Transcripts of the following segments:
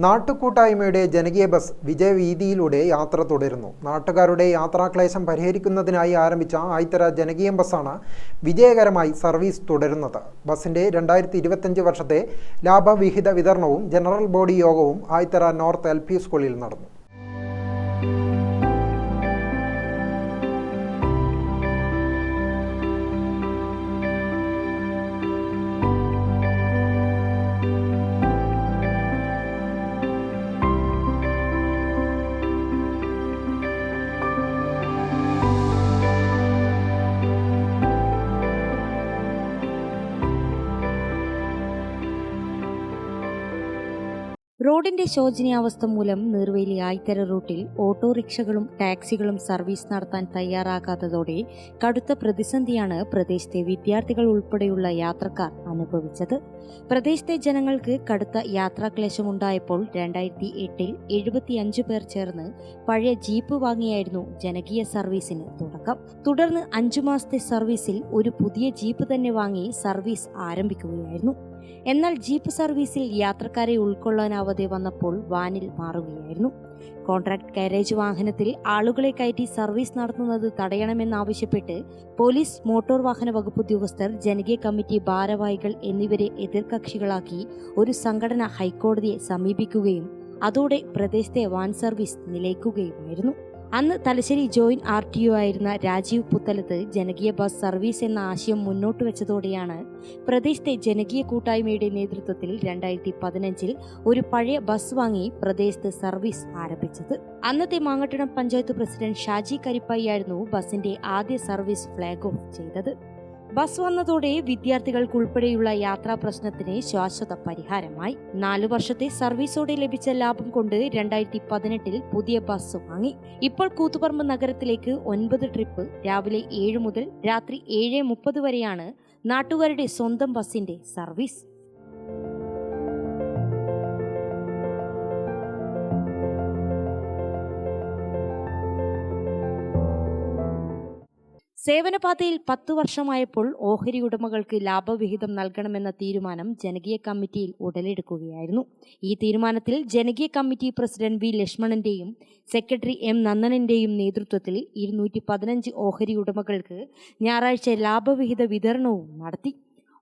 നാട്ടുകൂട്ടായ്മയുടെ ജനകീയ ബസ് വിജയവീതിയിലൂടെ യാത്ര തുടരുന്നു. നാട്ടുകാരുടെ യാത്രാക്ലേശം പരിഹരിക്കുന്നതിനായി ആരംഭിച്ച ആയിത്തര ജനകീയ ബസ്സാണ് വിജയകരമായി സർവീസ് തുടരുന്നത്. ബസ്സിന്റെ രണ്ടായിരത്തി ഇരുപത്തഞ്ച് വർഷത്തെ ലാഭവിഹിത വിതരണവും ജനറൽ ബോഡി യോഗവും ആയിത്തര നോർത്ത് എൽ സ്കൂളിൽ നടന്നു. റോഡിന്റെ ശോചനീയാവസ്ഥ മൂലം നീർവേലി ആയിത്തര റൂട്ടിൽ ഓട്ടോറിക്ഷകളും ടാക്സികളും സർവീസ് നടത്താൻ തയ്യാറാകാത്തതോടെ കടുത്ത പ്രതിസന്ധിയാണ് പ്രദേശത്തെ വിദ്യാർത്ഥികൾ ഉൾപ്പെടെയുള്ള യാത്രക്കാർ അനുഭവിച്ചത്. പ്രദേശത്തെ ജനങ്ങൾക്ക് കടുത്ത യാത്രാക്ലേശമുണ്ടായപ്പോൾ രണ്ടായിരത്തി എട്ടിൽ എഴുപത്തിയഞ്ച് പേർ ചേർന്ന് പഴയ ജീപ്പ് വാങ്ങിയായിരുന്നു ജനകീയ സർവീസിന് തുടക്കം. തുടർന്ന് അഞ്ചു മാസത്തെ സർവീസിൽ ഒരു പുതിയ ജീപ്പ് തന്നെ വാങ്ങി സർവീസ് ആരംഭിക്കുകയായിരുന്നു. എന്നാൽ ജീപ്പ് സർവീസിൽ യാത്രക്കാരെ ഉൾക്കൊള്ളാനാവാതെ വന്നപ്പോൾ വാനിൽ മാറുകയായിരുന്നു. കോൺട്രാക്ട് കാരേജ് വാഹനത്തിൽ ആളുകളെ കയറ്റി സർവീസ് നടത്തുന്നത് തടയണമെന്നാവശ്യപ്പെട്ട് പോലീസ് മോട്ടോർ വാഹന വകുപ്പ് ഉദ്യോഗസ്ഥർ ജനകീയ കമ്മിറ്റി ഭാരവാഹികൾ എന്നിവരെ എതിർകക്ഷികളാക്കി ഒരു സംഘടന ഹൈക്കോടതിയെ സമീപിക്കുകയും അതോടെ പ്രദേശത്തെ വാൻ സർവീസ് നിലയ്ക്കുകയുമായിരുന്നു. അന്ന് Thalassery joint R T O ആയിരുന്ന രാജീവ് പുത്തലത്ത് ജനകീയ ബസ് സർവീസ് എന്ന ആശയം മുന്നോട്ട് വെച്ചതോടെയാണ് പ്രദേശത്തെ ജനകീയ കൂട്ടായ്മയുടെ നേതൃത്വത്തിൽ രണ്ടായിരത്തി പതിനഞ്ചിൽ ഒരു പഴയ ബസ് വാങ്ങി പ്രദേശത്ത് സർവീസ് ആരംഭിച്ചത്. അന്നത്തെ മാങ്ങട്ടണം പഞ്ചായത്ത് പ്രസിഡന്റ് ഷാജി കരിപ്പായിയായിരുന്നു ബസിന്റെ ആദ്യ സർവീസ് ഫ്ളാഗ് ഓഫ് ചെയ്തത്. ബസ് വന്നതോടെ വിദ്യാർത്ഥികൾക്കുൾപ്പെടെയുള്ള യാത്രാ പ്രശ്നത്തിന് ശാശ്വത പരിഹാരമായി. നാലു വർഷത്തെ സർവീസോടെ ലഭിച്ച ലാഭം കൊണ്ട് രണ്ടായിരത്തി പതിനെട്ടിൽ പുതിയ ബസ് വാങ്ങി. ഇപ്പോൾ കൂത്തുപറമ്പ് നഗരത്തിലേക്ക് ഒൻപത് ട്രിപ്പ് രാവിലെ ഏഴ് മുതൽ രാത്രി ഏഴ് മുപ്പത് വരെയാണ് നാട്ടുകാരുടെ സ്വന്തം ബസിന്റെ സർവീസ്. സേവനപാതയിൽ പത്തു വർഷമായപ്പോൾ ഓഹരി ഉടമകൾക്ക് ലാഭവിഹിതം നൽകണമെന്ന തീരുമാനം ജനകീയ കമ്മിറ്റിയിൽ ഉടലെടുക്കുകയായിരുന്നു. ഈ തീരുമാനത്തിൽ ജനകീയ കമ്മിറ്റി പ്രസിഡന്റ് വി ലക്ഷ്മണന്റെയും സെക്രട്ടറി എം നന്ദനന്റെയും നേതൃത്വത്തിൽ ഇരുന്നൂറ്റി പതിനഞ്ച് ഓഹരി ഉടമകൾക്ക് ഞായറാഴ്ച ലാഭവിഹിത വിതരണവും നടത്തി.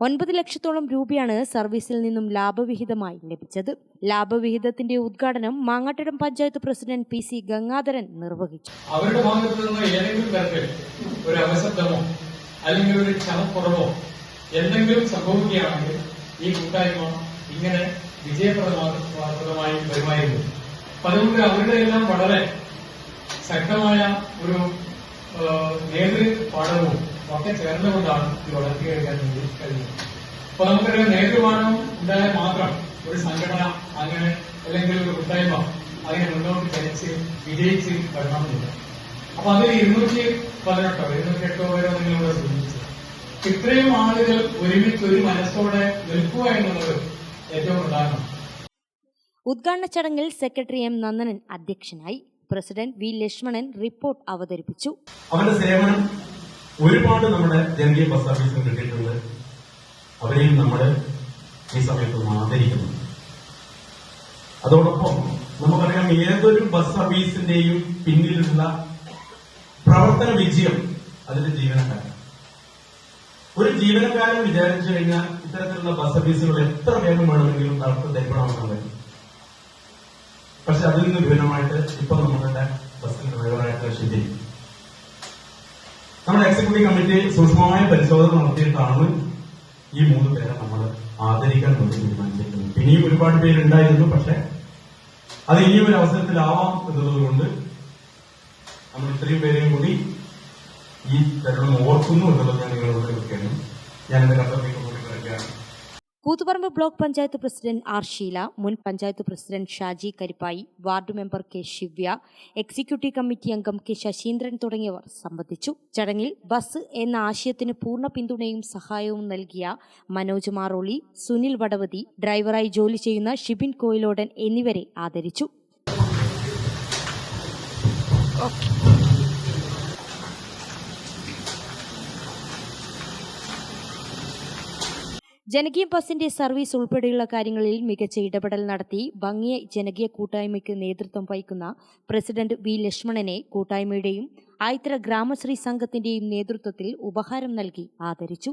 ഒൻപത് ലക്ഷത്തോളം രൂപയാണ് സർവീസിൽ നിന്നും ലാഭവിഹിതമായി ലഭിച്ചത്. ലാഭവിഹിതത്തിന്റെ ഉദ്ഘാടനം Mangattidam panchayat president P C Gangadharan നിർവഹിച്ചു. അവരുടെ ഭാഗത്തു നിന്ന് ഏതെങ്കിലും തരത്തിൽ ഒരു അവശബ്ദമോ അല്ലെങ്കിൽ ഒരു ക്ഷണക്കുറവോ എന്തെങ്കിലും സംഭവിക്കുകയാണെങ്കിൽ ഈ കൂട്ടായ്മ ഇങ്ങനെ വിജയപ്രദമായി വരുമായിരുന്നു. അതുകൊണ്ട് അവരുടെ എല്ലാം വളരെ ശക്തമായ ഒരു നേതൃപാഠവും ഒക്കെ ചേർന്നുകൊണ്ടാണ് ഇത് വളർത്തിയെടുക്കാൻ വേണ്ടി കഴിയുന്നത് അപ്പൊ നമുക്കറിയാം നേതൃപാഠം ഉണ്ടായാൽ മാത്രം ഒരു സംഘടന അങ്ങനെ അല്ലെങ്കിൽ ഒരു കൂട്ടായ്മ അതിനെ മുന്നോട്ട് ചലിച്ച് വിജയിച്ച് വരണമെന്നില്ല. അപ്പൊ അതിൽ ഇരുന്നൂറ്റി പതിനെട്ടോ ഇരുന്നൂറ്റി എട്ടോ പേരോ നിങ്ങളിവിടെ സൂചിപ്പിച്ചു ഇത്രയും ആളുകൾ ഒരുമിച്ച് ഒരു മനസ്സോടെ നിൽക്കുക എന്നുള്ളത് ഏറ്റവും പ്രധാനമാണ്. ഉദ്ഘാടന ചടങ്ങിൽ സെക്രട്ടറി എം നന്ദനൻ അധ്യക്ഷനായി പ്രസിഡന്റ് വി ലക്ഷ്മണൻ റിപ്പോർട്ട് അവതരിപ്പിച്ചു. അവരുടെ സേവനം ഒരുപാട് നമ്മുടെ ജനകീയ ബസ് സർവീസിന് കിട്ടിയിട്ടുണ്ട്. അവരെയും നമ്മൾ ഈ സമയത്ത് ആദരിക്കുന്നു. അതോടൊപ്പം നമുക്കറിയാം ഏതൊരു ബസ് സർവീസിന്റെയും പിന്നിലുള്ള പ്രവർത്തന വിജയം അതിന്റെ ജീവനക്കാരൻ. ഒരു ജീവനക്കാരൻ വിചാരിച്ചു കഴിഞ്ഞാൽ ഇത്തരത്തിലുള്ള ബസ് സർവീസുകൾ എത്ര വേഗം വേണമെങ്കിലും നടത്തി കഴിയും പക്ഷെ അതിൽ നിന്ന് വിഭിന്നമായിട്ട് ഇപ്പൊ നമ്മളുടെ ബസ്സിന്റെ ഡ്രൈവറായിട്ടുള്ള ശരി നമ്മുടെ എക്സിക്യൂട്ടീവ് കമ്മിറ്റി സൂക്ഷ്മമായ പരിശോധന നടത്തിയിട്ടാണ് ഈ മൂന്ന് പേരെ നമ്മൾ ആദരിക്കാൻ വേണ്ടി തീരുമാനിച്ചിരിക്കുന്നത്. ഇനിയും ഒരുപാട് പേരുണ്ടായിരുന്നു പക്ഷെ അത് ഇനിയും ഒരു അവസരത്തിലാവാം എന്നുള്ളത് കൊണ്ട് നമ്മൾ ഇത്രയും പേരെയും കൂടി ഈ തരണം ഓർക്കുന്നു എന്നുള്ളത് ഞാൻ നിങ്ങളോട് വെക്കുകയാണ് ഞാൻ എന്റെ കർത്തവ്യം കൂടി പറയുകയാണ് Koothuparamba block panchayat president R Sheela മുൻ panchayat president Shaji Karippayi ward member K Shivya executive committee അംഗം കെ ശശീന്ദ്രൻ തുടങ്ങിയവർ സംബന്ധിച്ചു. ചടങ്ങിൽ ബസ് എന്ന ആശയത്തിന് പൂർണ പിന്തുണയും സഹായവും നൽകിയ മനോജ് മാറോളി സുനിൽ വടവതി ഡ്രൈവറായി ജോലി ചെയ്യുന്ന ഷിബിൻ കോയിലോടൻ എന്നിവരെ ആദരിച്ചു. ജനകീയ ബസിന്റെ സർവീസ് ഉൾപ്പെടെയുള്ള കാര്യങ്ങളിൽ മികച്ച ഇടപെടൽ നടത്തി ഭംഗിയ ജനകീയ കൂട്ടായ്മയ്ക്ക് നേതൃത്വം വഹിക്കുന്ന പ്രസിഡന്റ് വി ലക്ഷ്മണനെ കൂട്ടായ്മയുടെയും ആയിത്തര ഗ്രാമശ്രീ സംഘത്തിന്റെയും നേതൃത്വത്തിൽ ഉപഹാരം നൽകി ആദരിച്ചു.